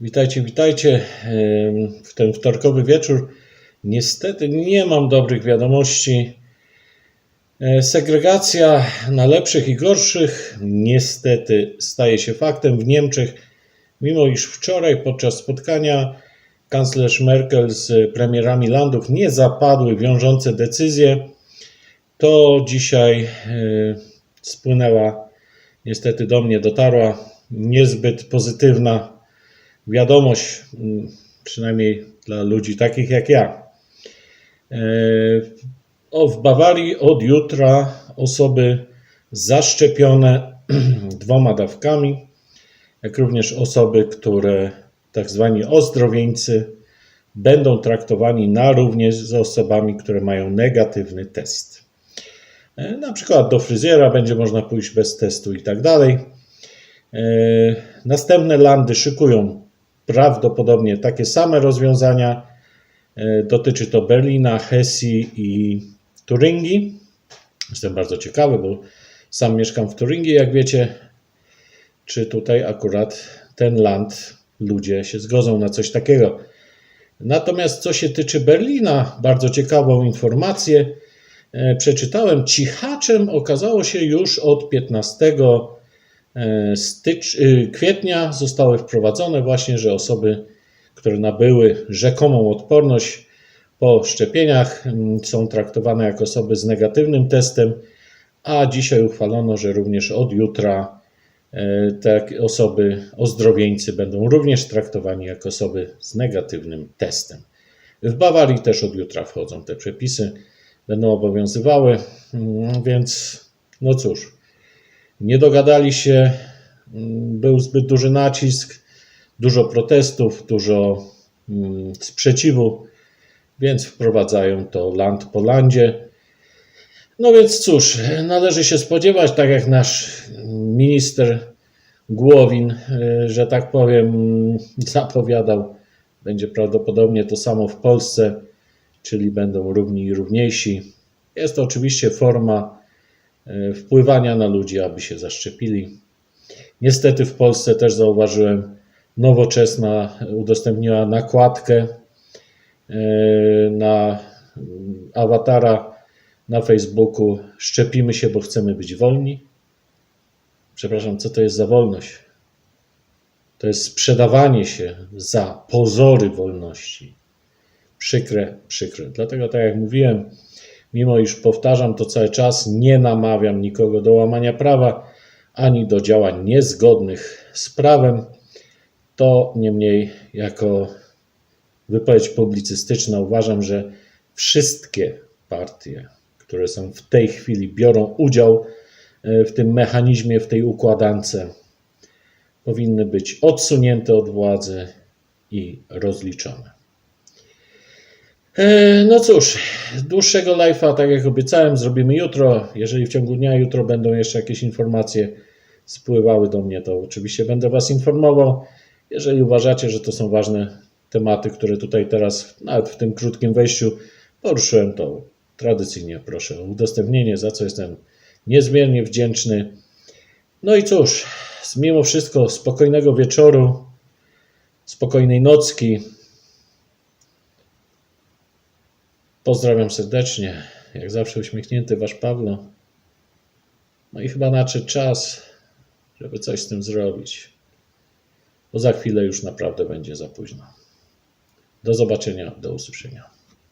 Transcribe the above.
Witajcie, witajcie. W ten wtorkowy wieczór niestety nie mam dobrych wiadomości. E, Segregacja na lepszych i gorszych niestety staje się faktem w Niemczech, mimo iż wczoraj podczas spotkania kanclerz Merkel z premierami landów nie zapadły wiążące decyzje, to dzisiaj e, spłynęła, niestety do mnie dotarła niezbyt pozytywna wiadomość, mm, przynajmniej dla ludzi takich jak ja. E, O, w Bawarii od jutra osoby zaszczepione dwoma dawkami, jak również osoby, które tak zwani ozdrowieńcy, będą traktowani na równie z osobami, które mają negatywny test. E, Na przykład do fryzjera będzie można pójść bez testu i tak dalej. E, Następne landy szykują prawdopodobnie takie same rozwiązania. E, Dotyczy to Berlina, Hesji i Turyngii. Jestem bardzo ciekawy, bo sam mieszkam w Turyngii, jak wiecie. Czy tutaj akurat ten land, ludzie się zgodzą na coś takiego. Natomiast co się tyczy Berlina, bardzo ciekawą informację e, przeczytałem. Cichaczem okazało się już od 15 e, stycz, y, kwietnia zostały wprowadzone właśnie, że osoby, które nabyły rzekomą odporność po szczepieniach, są traktowane jako osoby z negatywnym testem, a dzisiaj uchwalono, że również od jutra e, te osoby ozdrowieńcy będą również traktowani jako osoby z negatywnym testem. W Bawarii też od jutra wchodzą te przepisy, będą obowiązywały, więc no cóż, nie dogadali się, mm, był zbyt duży nacisk, dużo protestów, dużo mm, sprzeciwu, więc wprowadzają to land po landzie. No więc cóż, należy się spodziewać, tak jak nasz minister Głowin, y, że tak powiem, zapowiadał, będzie prawdopodobnie to samo w Polsce, czyli będą równi i równiejsi. Jest to oczywiście forma wpływania na ludzi, aby się zaszczepili. Niestety w Polsce też zauważyłem, nowoczesna udostępniła nakładkę y, na awatara na Facebooku szczepimy się, bo chcemy być wolni. Przepraszam, co to jest za wolność? To jest sprzedawanie się za pozory wolności. Przykre, przykre. Dlatego, tak jak mówiłem, mimo iż powtarzam to cały czas, nie namawiam nikogo do łamania prawa ani do działań niezgodnych z prawem, to niemniej jako wypowiedź publicystyczna uważam, że wszystkie partie, które są w tej chwili, biorą udział e, w tym mechanizmie, w tej układance, powinny być odsunięte od władzy i rozliczone. E, No cóż, dłuższego live'a, tak jak obiecałem, zrobimy jutro. Jeżeli w ciągu dnia jutro będą jeszcze jakieś informacje spływały do mnie, to oczywiście będę Was informował. Jeżeli uważacie, że to są ważne tematy, które tutaj teraz, nawet w tym krótkim wejściu, poruszyłem, to tradycyjnie proszę o udostępnienie, za co jestem niezmiernie wdzięczny. No i cóż, mimo wszystko spokojnego wieczoru, spokojnej nocki. Pozdrawiam serdecznie. Jak zawsze uśmiechnięty Wasz Pawlo. No i chyba nadszedł czas, żeby coś z tym zrobić. Bo za chwilę już naprawdę będzie za późno. Do zobaczenia, do usłyszenia.